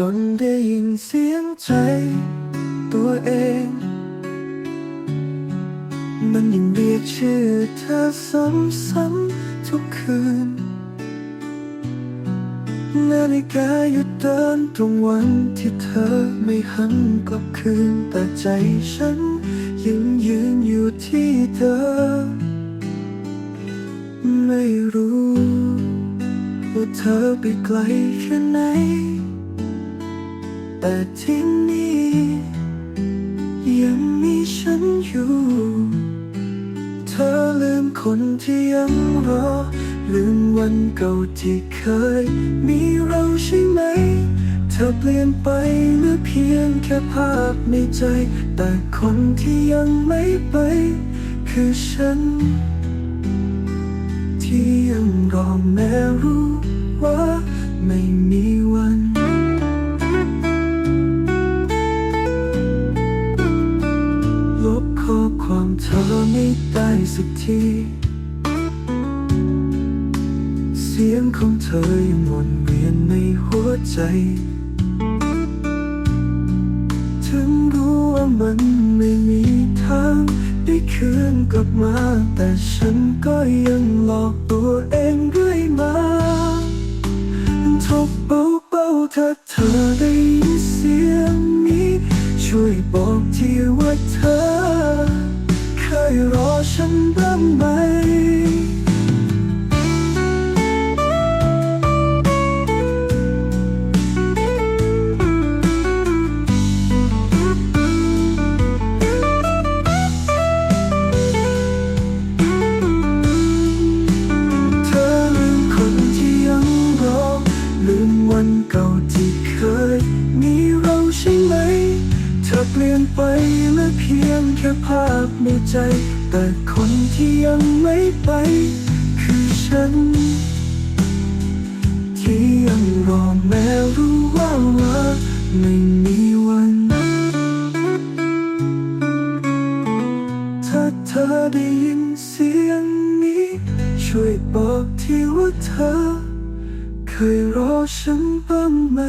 จนได้ยินเสียงใจตัวเอง มันยังเรียกชื่อเธอซ้ำๆทุกคืน นาฬิกาหยุดเดินตรงวันที่เธอไม่หันกลับคืน แต่ใจฉันยังยืนอยู่ที่เดิมไม่รู้ว่าเธอไปไกลแค่ไหน แต่ที่นี่ยังมีฉันอยู่ เธอลืมคนที่ยังรอ ลืมวันเก่าที่เคย มีเราใช่ไหม เธอเปลี่ยนไปหรือเพียงแค่ภาพในใจ แต่คนที่ยังไม่ไป คือฉัน ที่ยังรอแม้รู้ว่าไม่มี ข้อความเธอไม่ได้สักที เสียงของเธอยังวนเวียนในหัวใจ ถึงรู้ว่ามันไม่มีทางได้คืนกลับมา แต่ฉันก็ยังหลอกตัวเองเรื่อยมาทบเบาๆถ้าเธอได้ยินเสียงนี้ ช่วยบอกทีว่าเธอ รอฉันบ้างไหม ปลี่ยนไปเหลือเพียงแค่ภาพในใจ แต่คนที่ยังไม่ไป คือฉัน ที่ยังรอแม้รู้ว่าว่าไม่มีวัน ถ้าเธอได้ยินเสียงนี้ ช่วยบอกที่ว่าเธอ เคยรอฉันบ้างไหม